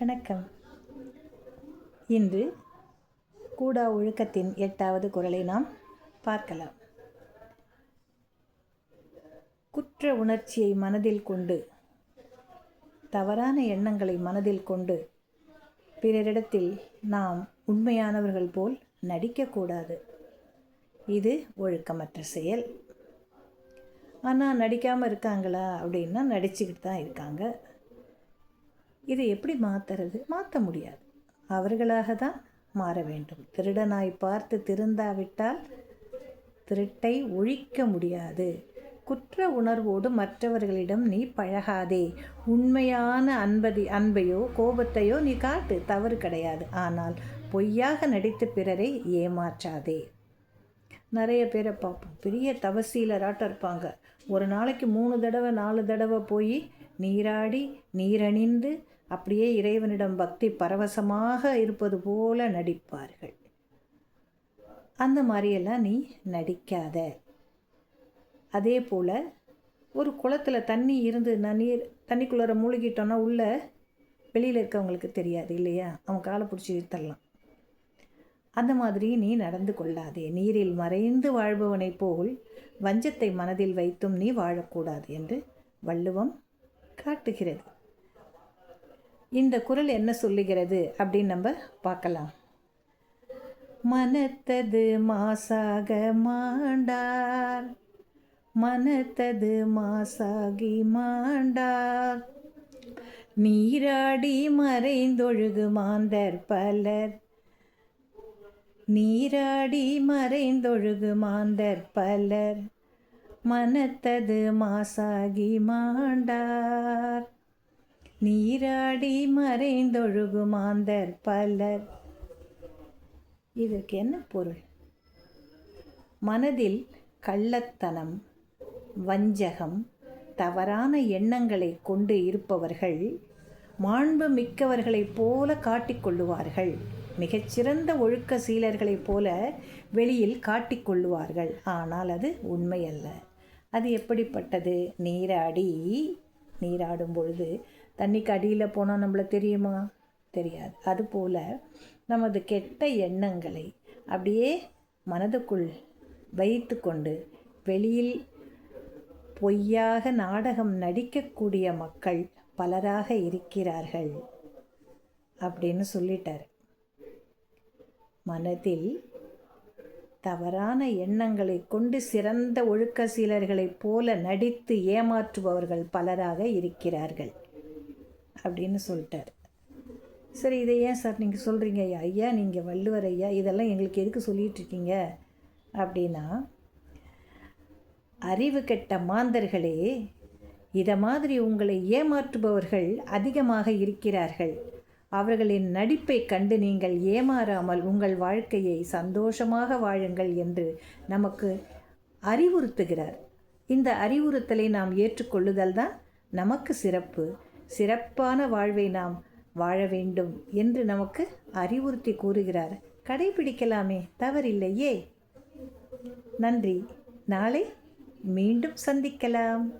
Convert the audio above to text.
வணக்கம். இன்று கூடா ஒழுக்கத்தின் எட்டாவது குரலை நாம் பார்க்கலாம். குற்ற உணர்ச்சியை மனதில் கொண்டு தவறான எண்ணங்களை மனதில் கொண்டு பிறரிடத்தில் நாம் உண்மையானவர்கள் போல் நடிக்கக்கூடாது. இது ஒழுக்கமற்ற செயல். ஆனால் நடிக்காமல் இருக்காங்களா அப்படின்னா நடிச்சுக்கிட்டு தான் இருக்காங்க. இதை எப்படி மாற்றுறது மாற்ற முடியாது. அவர்களாக தான் மாற வேண்டும். திருடனாய் பார்த்து திருந்தாவிட்டால் திருட்டை ஒழிக்க முடியாது. குற்ற உணர்வோடு மற்றவர்களிடம் நீ பழகாதே. உண்மையான அன்பதி அன்பையோ கோபத்தையோ நீ காட்டு. தவறு கிடையாது. ஆனால் பொய்யாக நடித்து பிறரை ஏமாற்றாதே. நிறைய பேரை பார்ப்போம். பெரிய தவசீலராட்டம் இருப்பாங்க. ஒரு நாளைக்கு மூணு தடவை நாலு தடவை போய் நீராடி நீரணிந்து அப்படியே இறைவனிடம் பக்தி பரவசமாக இருப்பது போல நடிப்பார்கள். அந்த மாதிரியெல்லாம் நீ நடிக்காத. அதே போல் ஒரு குளத்தில் தண்ணி இருந்து நான் நீர் தண்ணிக்குள்ளார மூழ்கிட்டோன்னா உள்ளே வெளியில் இருக்கவங்களுக்கு தெரியாது இல்லையா? அவன் காலை பிடிச்சி இழுத்தரலாம். அந்த மாதிரி நீ நடந்து கொள்ளாதே. நீரில் மறைந்து வாழ்பவனைப் போல் வஞ்சத்தை மனதில் வைத்தும் நீ வாழக்கூடாது என்று வள்ளுவம் காட்டுகிறது. இந்த குரல் என்ன சொல்லுகிறது அப்படின்னு நம்ம பார்க்கலாம். மனத்தது மாசாக மாண்டார். மனத்தது மாசாகி மாண்டார். நீராடி மறைந்தொழுகு மாந்தர் பலர். நீராடி மறைந்தொழுகு மாந்தர் பலர். மனத்தது மாசாகி மாண்டார். நீராடி மறைந்தொழுகு மாந்தர் பலர். இதற்கு என்ன பொருள்? மனதில் கள்ளத்தனம் வஞ்சகம் தவறான எண்ணங்களை கொண்டு இருப்பவர்கள் மாண்பு மிக்கவர்களைப் போல காட்டிக்கொள்ளுவார்கள் மிகச்சிறந்த ஒழுக்க சீலர்களைப் போல வெளியில் காட்டிக்கொள்ளுவார்கள் ஆனால் அது உண்மையல்ல. அது எப்படிப்பட்டது? நீராடி நீராடும் பொழுது தண்ணிக்கு அடியில் போனால் நம்மள தெரியுமா? தெரியாது. அதுபோல் நமது கெட்ட எண்ணங்களை அப்படியே மனதுக்குள் வைத்து கொண்டு வெளியில் பொய்யாக நாடகம் நடிக்கக்கூடிய மக்கள் பலராக இருக்கிறார்கள் அப்படின்னு சொல்லிட்டார். மனதில் தவறான எண்ணங்களை கொண்டு சிறந்த ஒழுக்க சீலர்களைப் போல நடித்து ஏமாற்றுபவர்கள் பலராக இருக்கிறார்கள். அப்படின்னு சொல்லிட்டார். சரி இதை ஏன் சார் நீங்கள் சொல்கிறீங்க ஐயா ஐயா நீங்கள் வள்ளுவர் ஐயா இதெல்லாம் எங்களுக்கு எதுக்கு சொல்லிகிட்ருக்கீங்க அப்படின்னா அறிவு கெட்ட மாந்தர்களே இதை மாதிரி உங்களை ஏமாற்றுபவர்கள் அதிகமாக இருக்கிறார்கள். அவர்களின் நடிப்பை கண்டு நீங்கள் ஏமாறாமல் உங்கள் வாழ்க்கையை சந்தோஷமாக வாழுங்கள் என்று நமக்கு அறிவுறுத்துகிறார். இந்த அறிவுறுத்தலை நாம் ஏற்றுக்கொள்ளுதல் தான் நமக்கு சிறப்பு. சிறப்பான வாழ்வை நாம் வாழ வேண்டும் என்று நமக்கு அறிவுறுத்தி கூறுகிறார். கடைபிடிக்கலாமே தவறில்லையே. நன்றி. நாளை மீண்டும் சந்திக்கலாம்.